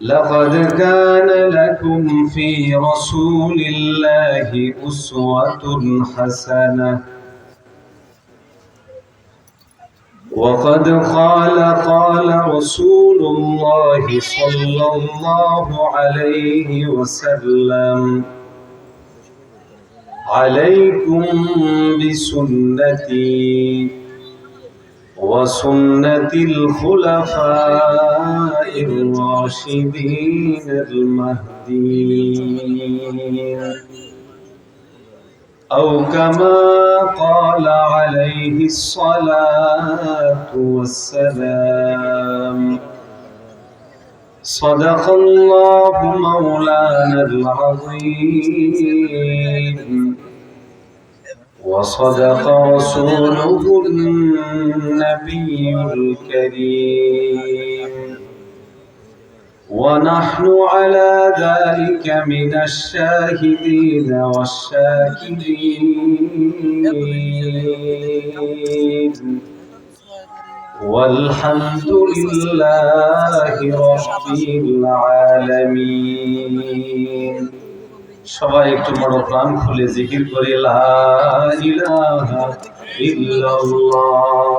لقد كان لكم في رسول الله أسوة حسنة. وقد قال قال رسول الله صلى الله عليه وسلم عليكم بسنتي وسنة الخلفاء. الراشدين المهديين. أو كما قال عليه الصلاة والسلام صدق الله مولانا العظيم. وصدق رسوله النبي الكريم. ونحن على ذلك من الشاهدين والشاكرين والحمد لله رب العالمين সবাই একটু বড় প্রাণ খুলে জিকির করে লা ইলাহা ইল্লাল্লাহ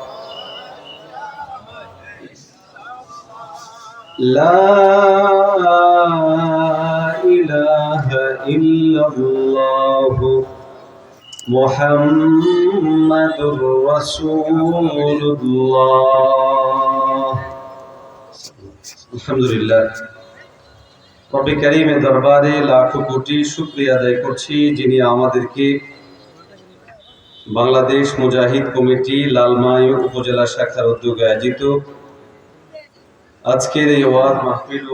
لا إله إلا الله محمد رسول الله الحمد لله রবি করিমের দরবারে লাখো কোটি শুক্রিয়া আদায় করছি যিনি আমাদেরকে বাংলাদেশ মুজাহিদ কমিটি লালমাই উপজেলা শাখার উদ্যোগে আয়োজিত আজকের এই ওয়াদ মাহফিল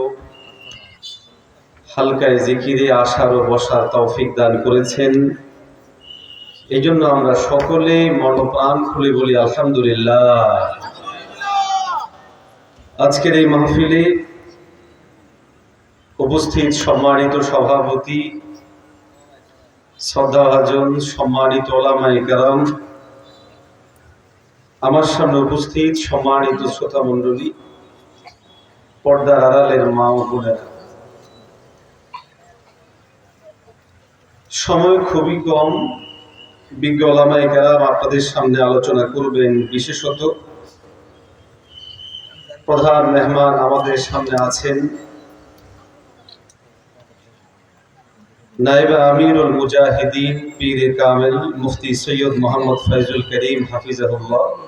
হালকায় জিকিরে আসার ও বসার তৌফিক দান করেছেন। এই জন্য আমরা সকলে মনপ্রাণ খুলে বলি, আলহামদুলিল্লাহ। আজকের এই মাহফিলে উপস্থিত সম্মানিত সভাপতি শ্রদ্ধাভাজন সম্মানিত ওলামাই কারাম, আমার সামনে উপস্থিত সম্মানিত শ্রোতা মণ্ডলী পর্দার আড়ালের মা ও বোনেরা। সময় খুবই কম। বিজ্ঞ ওলামাই কারাম আপনাদের সামনে আলোচনা করবেন বিশেষত। প্রধান মেহমান আমাদের সামনে আছেন। নাইবা আমিরুল মুজাহিদিন পীর কামেল মুফতি সৈয়দ মোহাম্মদ ফয়জুল করিম হাফিজ হাফিজাহুল্লাহ।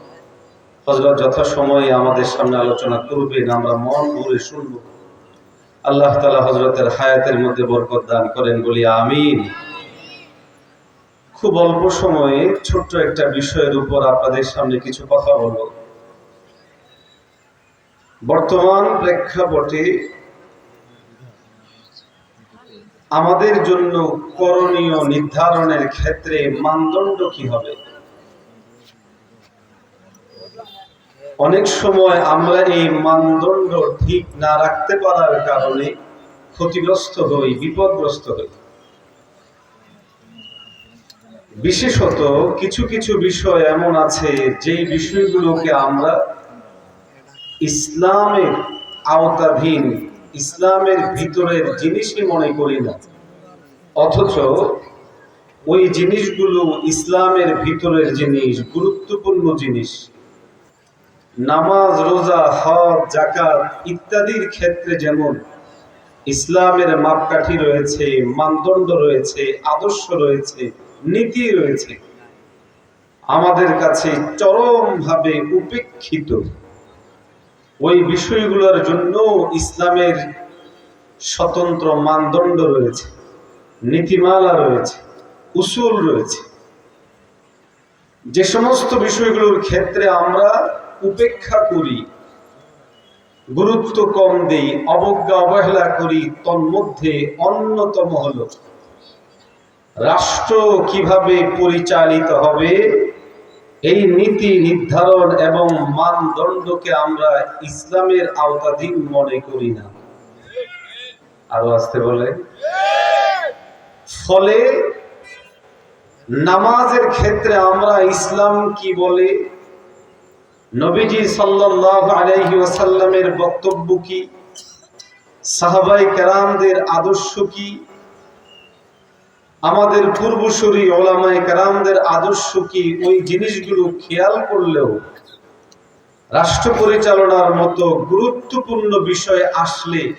হজরত যথাসময়ে আমাদের সামনে আলোচনা করবেন, আমরা মন ভরে শুনব। আল্লাহ তালা হজরতের হায়াতের মধ্যে বরকত দান করেন বলি আমিন। খুব অল্প সময়ে ছোট্ট একটা বিষয়ের উপর আপনাদের সামনে কিছু কথা বলব। বর্তমান প্রেক্ষাপটে আমাদের জন্য করণীয় নির্ধারণের ক্ষেত্রে মানদণ্ড কি হবে? অনেক সময় আমরা এই মানদণ্ড ঠিক না রাখতে পারার কারণে ক্ষতিগ্রস্ত হই, বিপদগ্রস্ত হই। বিশেষত কিছু কিছু বিষয় এমন আছে যে বিষয়গুলোকে আমরা ইসলামের আওতাধীন, ইসলামের ভিতরের জিনিসই মনে করি না। অথচ ওই জিনিসগুলো ইসলামের ভিতরের জিনিস, গুরুত্বপূর্ণ জিনিস। নামাজ, রোজা, হজ জাকাত ইত্যাদির ক্ষেত্রে যেমন ইসলামের মাপকাঠি রয়েছে, মানদণ্ড রয়েছে, আদর্শ রয়েছে, নীতি রয়েছে, আমাদের কাছে চরমভাবে উপেক্ষিত। ওই বিষয়গুলোর জন্য ইসলামের স্বতন্ত্র মানদণ্ড রয়েছে, নীতিমালা রয়েছে, উসুল রয়েছে। যে সমস্ত বিষয়গুলোর ক্ষেত্রে আমরা উপেক্ষা করি, গুরুত্ব কম দেই, অবজ্ঞা অবহেলা করি, তন্মধ্যে অন্যতম হল রাষ্ট্র কীভাবে পরিচালিত হবে, এই নীতি নির্ধারণ এবং মানদণ্ডকে আমরা ইসলামের আওতাধীন মনে করি না। আরও আসতে বলে, ফলে নামাজের ক্ষেত্রে আমরা ইসলাম কি বলে? নবীজি ওয়াসাল্লামের বক্তব্য কি? সাহাবাই কেরামদের আদর্শ কি? আমাদের পূর্বসূরি ওলামায় কেরামদের আদর্শ কি? ওই জিনিসগুলো খেয়াল করলেও রাষ্ট্র পরিচালনার মতো গুরুত্বপূর্ণ বিষয় আসলে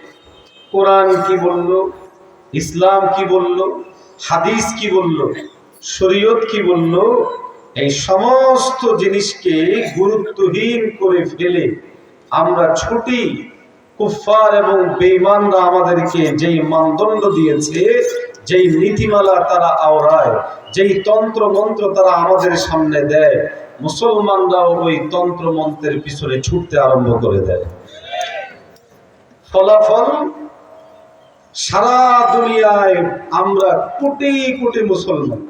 কোরআন কি বলল? ইসলাম কি বলল? হাদিস কি বলল? শরীয়ত কি বলল? এই সমস্ত জিনিসকে গুরুত্বহীন করে ফেলে আমরা ছুটি কুফার এবং বেঈমানরা আমাদেরকে যেই মানদণ্ড দিয়েছে, যেই নীতিমালা তারা আওড়ায়, যেই তন্ত্র মন্ত্র তারা আমাদের সামনে দেয়, মুসলমানরাও ওই তন্ত্র মন্ত্রের পিছনে ছুটতে আরম্ভ করে দেয়। ফলাফল, সারা দুনিয়ায় আমরা কোটি কোটি মুসলমান।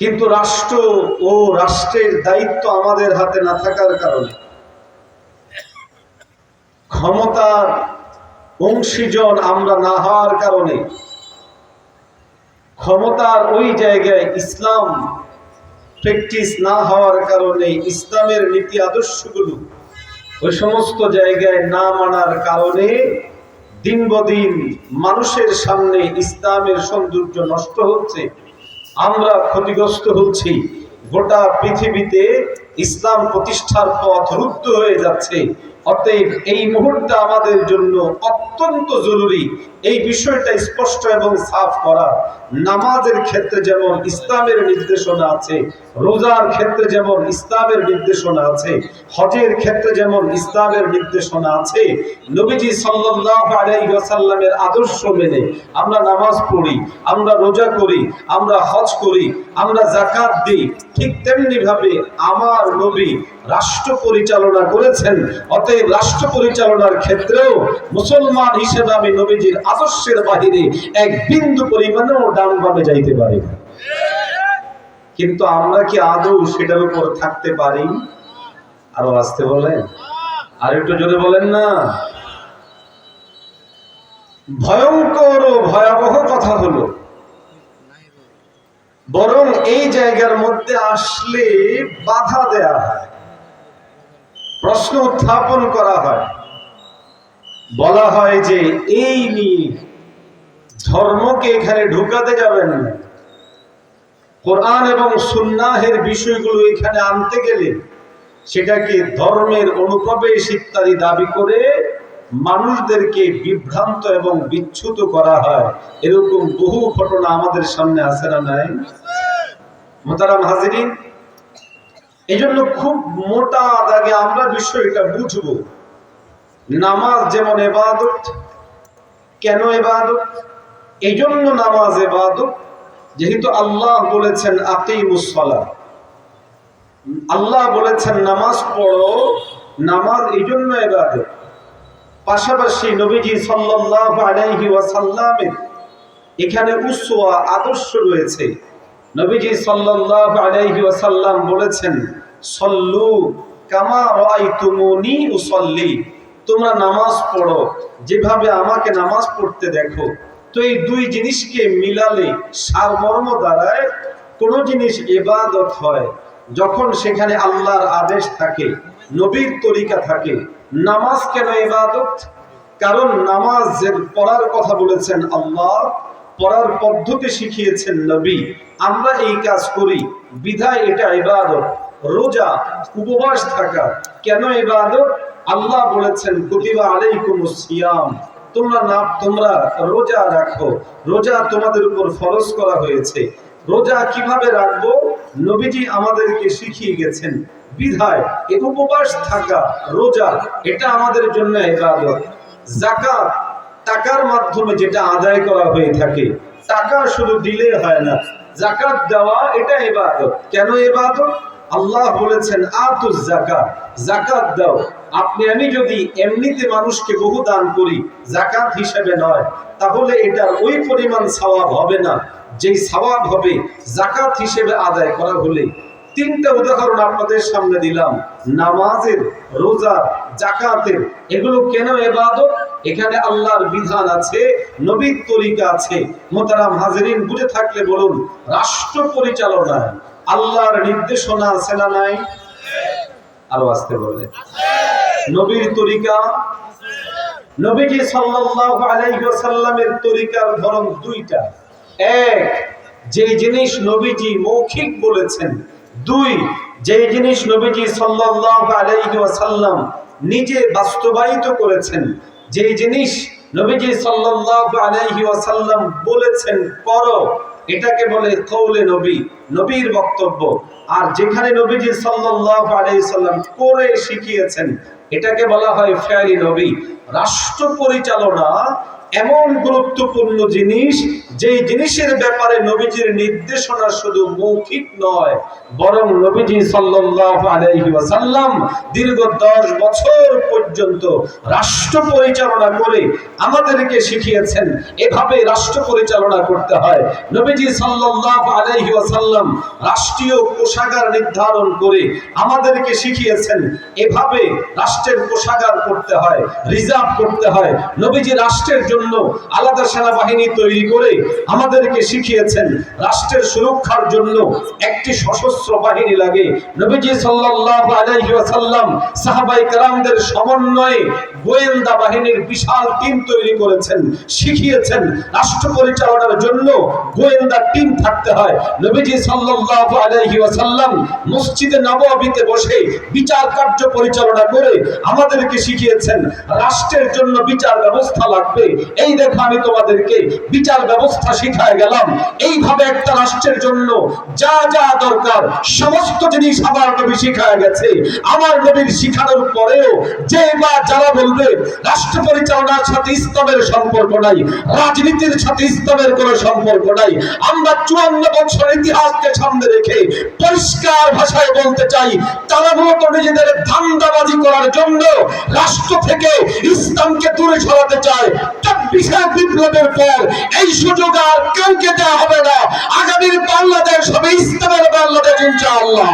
কিন্তু রাষ্ট্র ও রাষ্ট্রের দায়িত্ব আমাদের হাতে না থাকার কারণে ক্ষমতার অংশীজন আমরা না হওয়ার কারণে ক্ষমতার ওই জায়গায় ইসলাম প্র্যাকটিস না হওয়ার কারণে ইসলামের নীতি আদর্শগুলো ওই সমস্ত জায়গায় না মানার কারণে দিন মানুষের সামনে ইসলামের সৌন্দর্য নষ্ট হচ্ছে। আমরা ক্ষতিগ্রস্ত হচ্ছি। গোটা পৃথিবীতে ইসলাম প্রতিষ্ঠার পথ রুদ্ধ হয়ে যাচ্ছে। অতএব এই মুহূর্তে আমাদের জন্য অত্যন্ত জরুরি এই বিষয়টা স্পষ্ট এবং সাফ করা। নামাজের ক্ষেত্রে যেমন ইসলামের নির্দেশনা আছে, রোজার ক্ষেত্রে যেমন ইসলামের নির্দেশনা আছে, হজের ক্ষেত্রে যেমন ইসলামের নির্দেশনা আছে, নবীজি ওয়াসাল্লামের আদর্শ মেনে আমরা নামাজ পড়ি, আমরা রোজা করি, আমরা হজ করি, আমরা জাকাত দিই, ঠিক তেমনি ভাবে আমার নবী রাষ্ট্র পরিচালনা করেছেন, অতএব রাষ্ট্র পরিচালনার ক্ষেত্রেও মুসলমান হিসেবে আমি নবীজির আদর্শের বাহিরে এক বিন্দু পরিমাণেও ডান বামে যাইতে পারি কিন্তু আমরা কি আদৌ সেটার উপর থাকতে পারি? আরও আসতে বলেন। আর একটু জোরে বলেন না। ভয়ঙ্কর ও ভয়াবহ কথা হলো, বরং এই জায়গার মধ্যে আসলে বাধা দেয়া হয়। প্রশ্ন উত্থাপন করা হয়। বলা হয় যে, এই নিয়ে ধর্মকে এখানে ঢুকাতে যাবেন না। কোরআন এবং সুন্নাহের বিষয়গুলো এখানে আনতে গেলে সেটাকে ধর্মের অনুপ্রবেশ ইত্যাদি দাবি করে মানুষদেরকে বিভ্রান্ত এবং বিচ্যুত করা হয়। এরকম বহু ঘটনা আমাদের সামনে আছে না নাই? মোতারাম হাজিরিন এই জন্য খুব মোটা দাগে আমরা বিষয়টা বুঝব। নামাজ যেমন এবাদত, কেন এবাদত? এই জন্য নামাজ এবাদত, যেহেতু আল্লাহ বলেছেন আকিমুসলা আল্লাহ বলেছেন নামাজ পড়ো, নামাজ এই জন্য এবাদত। পাশাপাশি নবীজি সাল্লাল্লাহু আলাইহি ওয়াসাল্লামের এখানে উসওয়া আদর্শ রয়েছে। নবীজি সাল্লাল্লাহু আলাইহি ওয়াসাল্লাম বলেছেন, সল্লু কামা রাআইতুমুনি উসাল্লি। তোমরা নামাজ পড়ো, যেভাবে আমাকে নামাজ পড়তে দেখো। তো এই দুই জিনিসকে মিলালে সারমর্ম দ্বারায় কোন জিনিস ইবাদত হয়। যখন সেখানে আল্লাহর আদেশ থাকে, নবীর তরিকা থাকে, নামাজ কেন ইবাদত? কারণ নামাজের পড়ার কথা বলেছেন আল্লাহ পড়ার পদ্ধতি শিখিয়েছেন নবী। আমরা এই কাজ করি। বিধায় এটা ইবাদত। রোজা, উপবাস থাকা। কেন ইবাদত? আল্লাহ বলেছেন, কুতিবা আলাইকুমুস সিয়াম। তোমরা না, তোমরা রোজা রাখো। রোজা তোমাদের উপর ফরজ করা হয়েছে। রোজা কীভাবে রাখব? নবীজি আমাদেরকে শিখিয়ে গেছেন, বিধায় এ উপবাস থাকা, রোজা, এটা আমাদের জন্য ইবাদত। জাকাত টাকার মাধ্যমে যেটা আদায় করা হয়ে থাকে, টাকা শুধু দিলে হয় না জাকাত দেওয়া এটা ইবাদত। কেন ইবাদত? আল্লাহ বলেছেন জাকাত জাকাত দাও। আপনি, আমি যদি এমনিতে মানুষকে বহু দান করি জাকাত হিসেবে নয়, তাহলে এটার ওই পরিমাণ সওয়াব হবে না। যেই সওয়াব হবে জাকাত হিসেবে আদায় করা হলে। তিনটা উদাহরণ আপনাদের সামনে দিলাম। নামাজের, রোজার জাকাতের এগুলো কেন এবাদত? এখানে আল্লাহর বিধান আছে, নবীর তরিকা আছে। মোতারাম হাজরিন, বুঝে থাকলে বলুন, রাষ্ট্র পরিচালনায় আল্লাহর নির্দেশনা আছে না নাই? আরও আসতে বলে নবীর তরিকা? নবীজি সাল্লাল্লাহু আলাইহি ওয়াসাল্লামের তরিকার ধরন দুইটা। এক, যে জিনিস নবীজি মৌখিক বলেছেন দুই যে জিনিস নবীজি ওয়াসাল্লাম নিজে বাস্তবায়িত করেছেন যে জিনিস নবীজি ওয়াসাল্লাম বলেছেন করো এটাকে বলে কৌলে নবী, নবীর বক্তব্য। আর যেখানে নবীজি সাল্লাম করে শিখিয়েছেন, এটাকে বলা হয় ফেয়ারি নবী। রাষ্ট্র পরিচালনা এমন গুরুত্বপূর্ণ জিনিস যে জিনিসের ব্যাপারে নবীজির নির্দেশনা শুধু মৌখিক নয়, বরং নবীজি সাল্লাল্লাহু আলাইহি ওয়াসাল্লাম দীর্ঘ 10 বছর পর্যন্ত রাষ্ট্র পরিচালনা করে আমাদেরকে শিখিয়েছেন, এভাবে রাষ্ট্র পরিচালনা করতে হয়। নবীজি সাল্লাল্লাহু আলাইহি ওয়াসাল্লাম রাষ্ট্রীয় কোষাগার নির্ধারণ করে আমাদেরকে শিখিয়েছেন, এভাবে রাষ্ট্রের কোষাগার করতে হয়, রিজার্ভ করতে হয়। নবীজি রাষ্ট্রের জন্য আলাদা সেনাবাহিনী তৈরি করে আমাদেরকে শিখিয়েছেন রাষ্ট্রের সুরক্ষার জন্য একটি সশস্ত্র বাহিনী লাগে। নবীজি সাল্লাল্লাহু আলাইহি ওয়াসাল্লাম সাহাবাই কেরামদের সমন্বয়ে গোয়েন্দা বাহিনীর বিশাল টিম তৈরি করেছেন, শিখিয়েছেন। রাষ্ট্র পরিচালনার জন্য গোয়েন্দা টিম থাকতে হয়। নবীজি সাল্লাল্লাহু আলাইহি ওয়াসাল্লাম মসজিদে নববীতে বসে বিচার কার্য পরিচালনা করে আমাদেরকে শিখিয়েছেন, রাষ্ট্রের জন্য বিচার ব্যবস্থা লাগবে। এই দেখো আমি তোমাদেরকে বিচার ব্যবস্থা শিখায় গেলাম। এইভাবে একটা রাষ্ট্রের জন্য যা যা দরকার, সমস্ত জিনিস আমার নবী শিখায় গেছে। আমার নবীর শিখানোর পরেও যে বা যারা বলবে রাষ্ট্র পরিচালনার সাথে ইসলামের সম্পর্ক নাই, রাজনীতির সাথে ইসলামের কোনো সম্পর্ক নাই। আমরা চুয়ান্ন বছর ইতিহাসকে সামনে রেখে পরিষ্কার ভাষায় বলতে চাই, তারা মূলত নিজেদের ধান্দাবাজি করার জন্য রাষ্ট্র থেকে ইসলামকে দূরে সরাতে চায়। চব্বিশের বিপ্লবের পর এই সুযোগ আর কাউকে দেওয়া হবে না। আগামীর বাংলাদেশ হবে ইসলামের বাংলাদেশ, ইনশাআল্লাহ।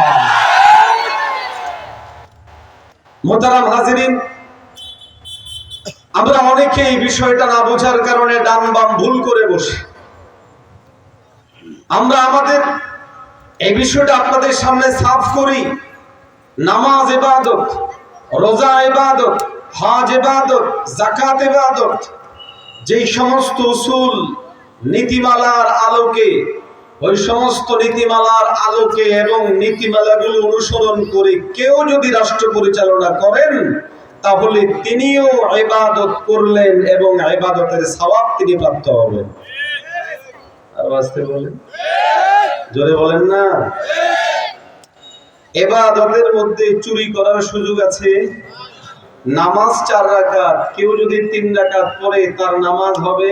মোতারাম হাজিরিন আমরা অনেকে এই বিষয়টা না বোঝার কারণে ডান বাম ভুল করে বসি। আমরা আমাদের এই বিষয়টা আপনাদের সামনে সাফ করি। নামাজ এবাদত রোজা এবাদত হজ এবাদত জাকাত এবাদত যেই সমস্ত উসুল, নীতিমালার আলোকে, ওই সমস্ত নীতিমালার আলোকে এবং নীতিমালাগুলো অনুসরণ করে কেউ যদি রাষ্ট্র পরিচালনা করেন তাহলে তিনিও ইবাদত করলেন এবং ইবাদতের সওয়াব তিনি প্রাপ্ত হবেন। আর বাঁচতে বলেন। জোরে বলেন না। এবাদতের মধ্যে চুরি করার সুযোগ আছে? নামাজ চার রাকাত, কেউ যদি তিন রাকাত পড়ে তার নামাজ হবে?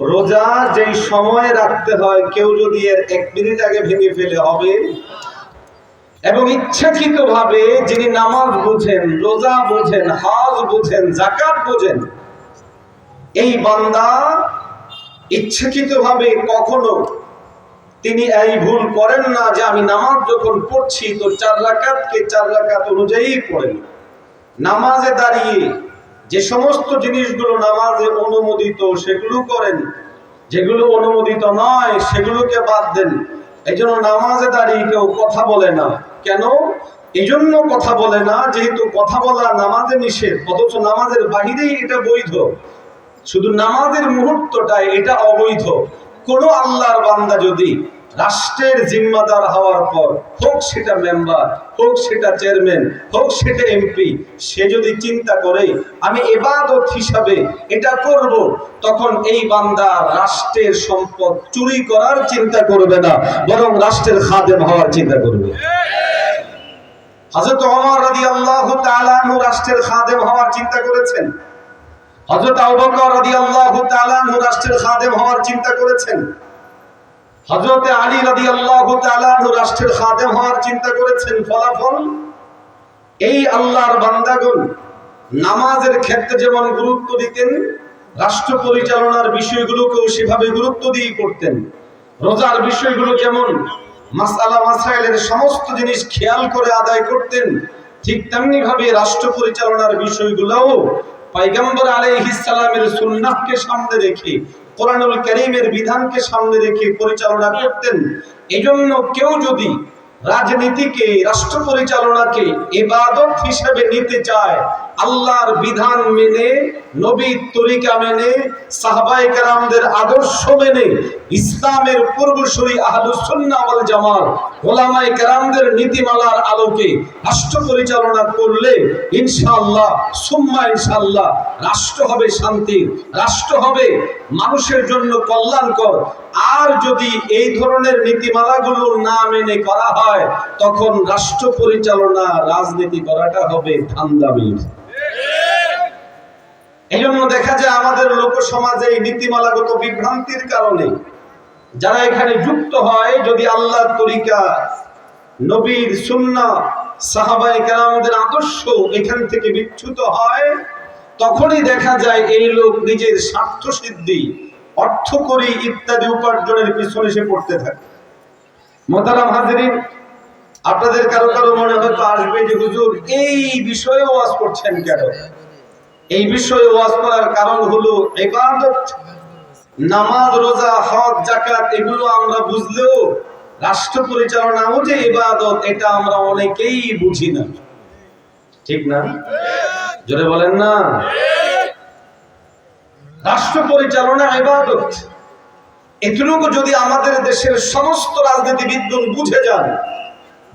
রোজা যেই সময় রাখতে হয়, কেউ যদি এর এক মিনিট আগে ভেঙে ফেলে, হবে? এবং ইচ্ছাকৃত ভাবে যিনি নামাজ বুঝেন, রোজা বুঝেন, হজ বুঝেন জাকাত বুঝেন, এই বান্দা ইচ্ছাকৃত ভাবে কখনো তিনি এই ভুল করেন না যে আমি নামাজ যখন পড়ছি তো চার রাকাতকে চার রাকাত অনুযায়ী পড়েন। নামাজে দাঁড়িয়ে যে সমস্ত জিনিসগুলো নামাজে অনুমোদিত সেগুলো করেন, যেগুলো অনুমোদিত নয় সেগুলোকে বাদ দেন। এই জন্য নামাজে দাঁড়িয়ে কেউ কথা বলে না। কেন? এই জন্য কথা বলে না, যেহেতু কথা বলা নামাজে নিষেধ, অথচ নামাজের বাহিরেই এটা বৈধ। শুধু নামাজের মুহূর্তটাই এটা অবৈধ। কোনো আল্লাহর বান্দা যদি রাষ্ট্রের জিম্মাদার হওয়ার পর হোক সেটা মেম্বার হোক সেটা চেয়ারম্যান হোক সেটা এমপি সে যদি চিন্তা করে, আমি এবাদত হিসাবে এটা করব তখন এই বান্দা রাষ্ট্রের সম্পদ চুরি করার চিন্তা করবে না, বরং রাষ্ট্রের খাদেম হওয়ার চিন্তা করবে। হযরত ওমর রাদিয়াল্লাহু তাআলা রাষ্ট্রের খাদেম হওয়ার চিন্তা করেছেন? হযরত আবু বকর রাদিয়াল্লাহু তাআলা রাষ্ট্রের খাদেম হওয়ার চিন্তা করেছেন? হযরত আলী তাআলা আনহু রাষ্ট্রের খাদেম হওয়ার চিন্তা করেছেন, ফলাফল? এই আল্লাহর বান্দাগণ নামাজের ক্ষেত্রে যেমন গুরুত্ব দিতেন, রাষ্ট্র পরিচালনার বিষয়গুলোকেও সেভাবে গুরুত্ব দিয়ে করতেন রোজার বিষয়গুলো যেমন মাসাইলের সমস্ত জিনিস খেয়াল করে আদায় করতেন, ঠিক তেমনি ভাবে রাষ্ট্র পরিচালনার বিষয়গুলোও পাইগাম্বর আলাইহিস সালামের সুন্নাহকে সামনে রেখে কোরআনুল করিমের বিধানকে সামনে রেখে পরিচালনা করতেন। এজন্য কেউ যদি রাজনীতিকে, রাষ্ট্র পরিচালনাকে এবাদত হিসেবে নিতে চায় আল্লাহর বিধান মেনে, নবীর তরিকা মেনে, সাহাবায়ে কেরামদের আদর্শ মেনে ইসলামের পূর্বসূরি আহলুস সুন্নাহ ওয়াল জামাত ওলামায়ে কেরামদের নীতিমালার আলোকে রাষ্ট্র পরিচালনা করলে ইনশাআল্লাহ, সুম্মা ইনশাআল্লাহ, রাষ্ট্র হবে শান্তি, রাষ্ট্র হবে মানুষের জন্য কল্যাণকর। আর যদি এই ধরনের নীতিমালাগুলো না মেনে করা হয়, তখন রাষ্ট্র পরিচালনা, রাজনীতি করাটা হবে ধান্দামির। এই জন্য দেখা যায় আমাদের লোক সমাজে এই নীতিমালাগত বিভ্রান্তির কারণে যারা এখানে যুক্ত হয়, যদি আল্লাহর তরিকা, নবীর সুন্না সাহাবাই কেরামদের আদর্শ এখান থেকে বিচ্যুত হয়, তখনই দেখা যায় এই লোক নিজের স্বার্থ সিদ্ধি অর্থ করি ইত্যাদি উপার্জনের পিছনে সে পড়তে থাকে। মোতারাম হাজিরিন আপনাদের কারও কারও মনে হয়তো আসবে যে, হুজুর, এই বিষয়ে ওয়াজ করছেন কেন? এই বিষয়ে ওয়াজ করার কারণ হলো ইবাদত, নামাজ, রোজা, হজ জাকাত এগুলো আমরা বুঝলেও রাষ্ট্র পরিচালনাও যে ইবাদত এটা আমরা অনেকেই বুঝি না। ঠিক না? জোরে বলেন না? রাষ্ট্র পরিচালনা ইবাদত এটুকু যদি আমাদের দেশের সমস্ত রাজনীতিবিদগণ বুঝে যান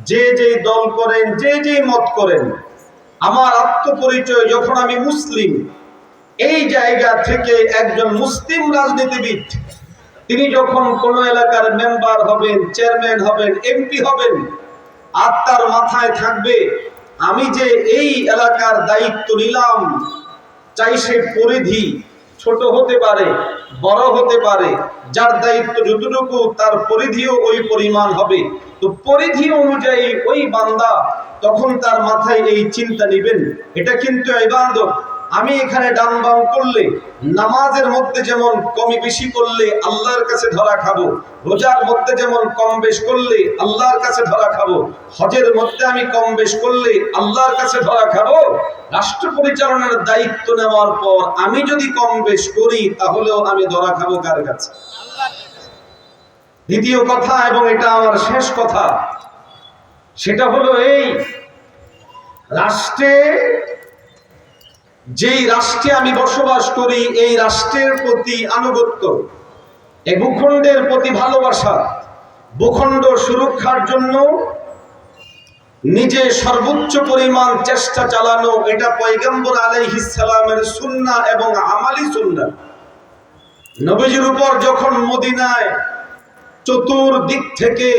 যে যে দল করেন, যে যে মত করেন, আমার আত্মপরিচয় যখন আমি মুসলিম, এই জায়গা থেকে একজন মুসলিম রাজনীতিবিদ, তিনি যখন কোন এলাকার মেম্বার হবেন, চেয়ারম্যান হবেন, এমপি হবেন আর তার মাথায় থাকবে, আমি যে এই এলাকার দায়িত্ব নিলাম, চাই সে পরিধি। ছোট হতে পারে, বড় হতে পারে, যার দায়িত্ব যতটুকু, তার পরিধিও ওই পরিমাণ হবে। তো পরিধি অনুযায়ী ওই বান্দা তখন তার মাথায় এই চিন্তা নিবেন। এটা কিন্তু ইবাদত। আমি এখানে ডান বাম করলে, নামাজের মধ্যে যেমন কমি বেশি করলে আল্লাহর কাছে ধরা খাব, রোজার মধ্যে যেমন কম বেশ করলে আল্লাহর কাছে ধরা খাব, হজের মধ্যে আমি কম বেশ করলে আল্লাহর কাছে ধরা খাব, রাষ্ট্র পরিচালনার দায়িত্ব নেওয়ার পর আমি যদি কম বেশ করি, তাহলেও আমি ধরা খাব কার কাছে? দ্বিতীয় কথা এবং এটা আমার শেষ কথা, সেটা হলো এই, রাষ্ট্রে যেই রাষ্ট্রে আমি বসবাস করি, এই রাষ্ট্রের প্রতি আনুগত্য, এই ভূখণ্ডের প্রতি ভালোবাসা, ভূখণ্ড সুরক্ষার জন্য নিজে সর্বোচ্চ পরিমাণ চেষ্টা চালানো, এটা পয়গম্বর আলাইহিস সালামের সুন্না এবং আমালি সুন্না। নবীজির উপর যখন মদিনায় চতুর্দিক থেকে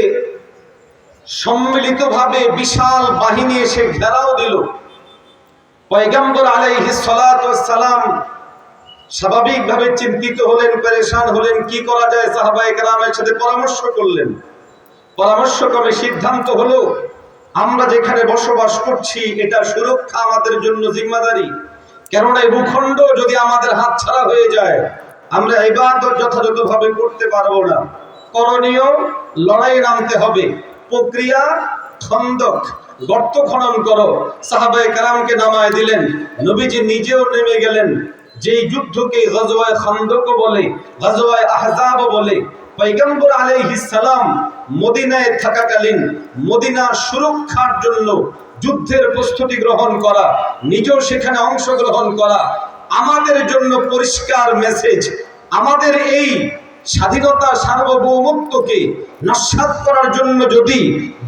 সম্মিলিতভাবে বিশাল বাহিনী এসে ঘেরাও দিল পয়গম্বর আলাইহিস সালাম স্বাভাবিকভাবে চিন্তিত হলেন, পরেশান হলেন, কি করা যায় সাহাবায়ে কেরামের সাথে পরামর্শ করলেন। পরামর্শ ক্রমে সিদ্ধান্ত হলো, আমরা যেখানে বসবাস করছি, এটা সুরক্ষা আমাদের জন্য জিম্মাদারি। কেননা এই ভূখণ্ড যদি আমাদের হাত ছাড়া হয়ে যায়, আমরা ইবাদত যথাযথভাবে করতে পারব না। করণীয় লড়াই নামতে হবে। প্রক্রিয়া খন্দক। গর্ত খনন করো। সাহাবায়ে কালামকে নামায় দিলেন। নবীজি নিজেও নেমে গেলেন। যেই যুদ্ধকে গজওয়ায় খন্দক বলে, গজওয়ায় আহজাব বলে পৈগম্বর সালাম মদিনায় থাকাকালীন মদিনা সুরক্ষার জন্য যুদ্ধের প্রস্তুতি গ্রহণ করা, নিজেও সেখানে অংশগ্রহণ করা, আমাদের জন্য পরিষ্কার মেসেজ আমাদের এই স্বাধীনতা সার্বভৌমত্বকে নস্বাত করার জন্য যদি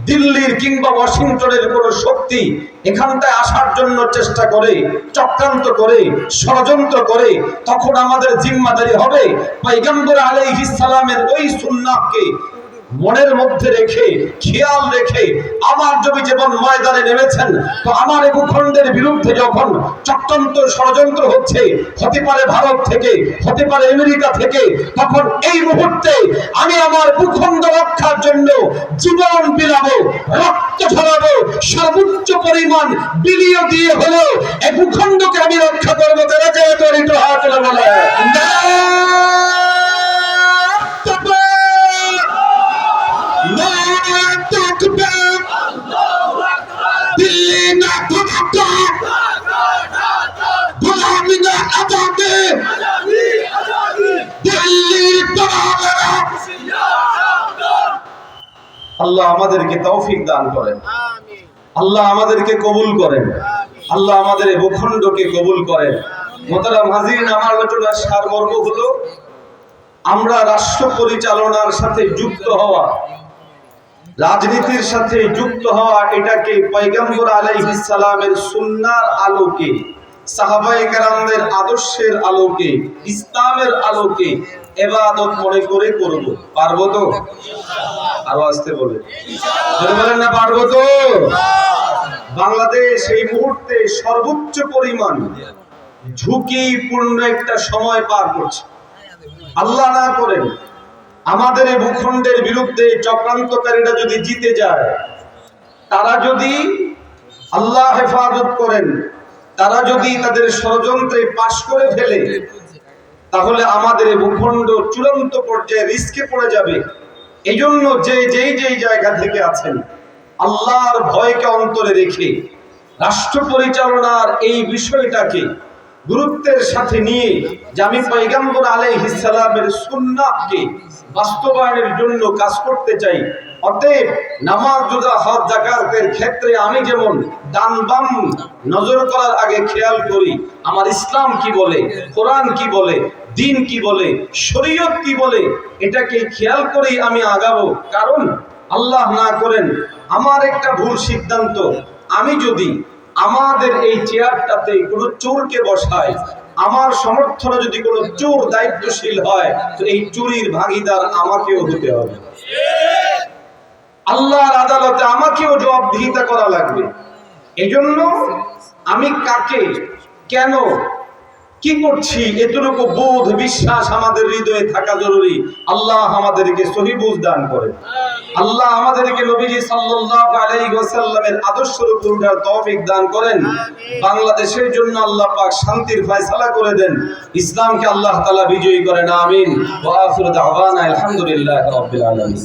দিল্লির কিংবা ওয়াশিংটনের কোনো শক্তি এখানটায় আসার জন্য চেষ্টা করে, চক্রান্ত করে, ষড়যন্ত্র করে, তখন আমাদের জিম্মাদারি হবে। পাইগাম্বর আলাইহিস সালামের ওই সুন্নাহকে মনের মধ্যে রেখে, খেয়াল রেখে আমার জমি যেমন ময়দানে নেমেছেন, তো আমার এই ভূখণ্ডের বিরুদ্ধে যখন চক্রান্ত ষড়যন্ত্র হচ্ছে, হতে পারে ভারত থেকে, হতে পারে আমেরিকা থেকে, তখন এই মুহূর্তে আমি আমার ভূখণ্ড রক্ষার জন্য জীবন বিলাবো, রক্ত ঝরাবো, সর্বোচ্চ পরিমাণ বিলিয়ে দিয়ে হলো এই ভূখণ্ডকে আমি রক্ষা করব, তারা যে তরিত হাত না থাকা গোলামি না আজাদে। দিল্লির আল্লাহ আমাদেরকে তৌফিক দান করেন। আল্লাহ আমাদেরকে কবুল করেন। আল্লাহ আমাদের ভূখণ্ডকে কবুল করেন। মোতারাম হাজির আমার আলোচনার সারমর্ম হলো আমরা রাষ্ট্র পরিচালনার সাথে যুক্ত হওয়া। রাজনীতির সাথে যুক্ত হওয়া এটাকে পয়গম্বর আলাইহিস সালামের সুন্নার আলোকে, সাহাবায়ে কেরামদের আদর্শের আলোকে, ইসলামের আলোকে এবাদত মনে করে করব। পারব তো? আরও আসতে বলে। বলেন না পারব তো? বাংলাদেশ এই মুহূর্তে সর্বোচ্চ পরিমাণ ঝুঁকিপূর্ণ একটা সময় পার করছে। আল্লাহ না করেন আমাদের এই ভূখণ্ডের বিরুদ্ধে চক্রান্তকারীরা যদি জিতে যায়, তারা যদি আল্লাহ হেফাজত করেন, তারা যদি তাদের ষড়যন্ত্রে পাশ করে ফেলে, তাহলে আমাদের এই ভূখণ্ড চূড়ান্ত পর্যায়ে রিস্কে পড়ে যাবে। এই জন্য যে যেই যেই জায়গা থেকে আছেন, আল্লাহর ভয়কে অন্তরে রেখে রাষ্ট্র পরিচালনার এই বিষয়টাকে গুরুত্বের সাথে নিয়ে যে আমি পৈগম্বর আলাইহিস সালামের সুন্নাহকে বাস্তবায়নের জন্য কাজ করতে চাই। অতএব নামাজ, রোজা, হজ, জাকাতের ক্ষেত্রে আমি যেমন ডান বাম নজর করার আগে খেয়াল করি, আমার ইসলাম কি বলে, কোরআন কি বলে, দিন কি বলে, শরীয়ত কি বলে, এটাকে খেয়াল করেই আমি আগাবো। কারণ আল্লাহ না করেন, আমার একটা ভুল সিদ্ধান্ত। আমি যদি আমাদের এই চেয়ারটাতে কোনো চোরকে বসায় আমার সমর্থনে যদি কোনো চোর দায়িত্বশীল হয়, তো এই চুরির ভাগিদার আমাকেও হতে হবে। আল্লাহর আদালতে আমাকেও জবাবদিহিতা করা লাগবে। এজন্য আমি কাকে, কেন কি করছি? এতটুকু বোধ বিশ্বাস আমাদের হৃদয়ে থাকা জরুরি। আল্লাহ আমাদেরকে সহি বুঝ দান করে আল্লাহ আমাদেরকে নবীজি সাল্লাল্লাহু আলাইহি ওয়াসাল্লামের আদর্শের উপর তৌফিক দান করেন। বাংলাদেশের জন্য আল্লাহ পাক শান্তির ফয়সালা করে দেন। ইসলামকে আল্লাহ তাআলা বিজয়ী করেন। আমিন। ওয়া আখিরু দাওয়ানা আলহামদুলিল্লাহি রাব্বিল আলামিন।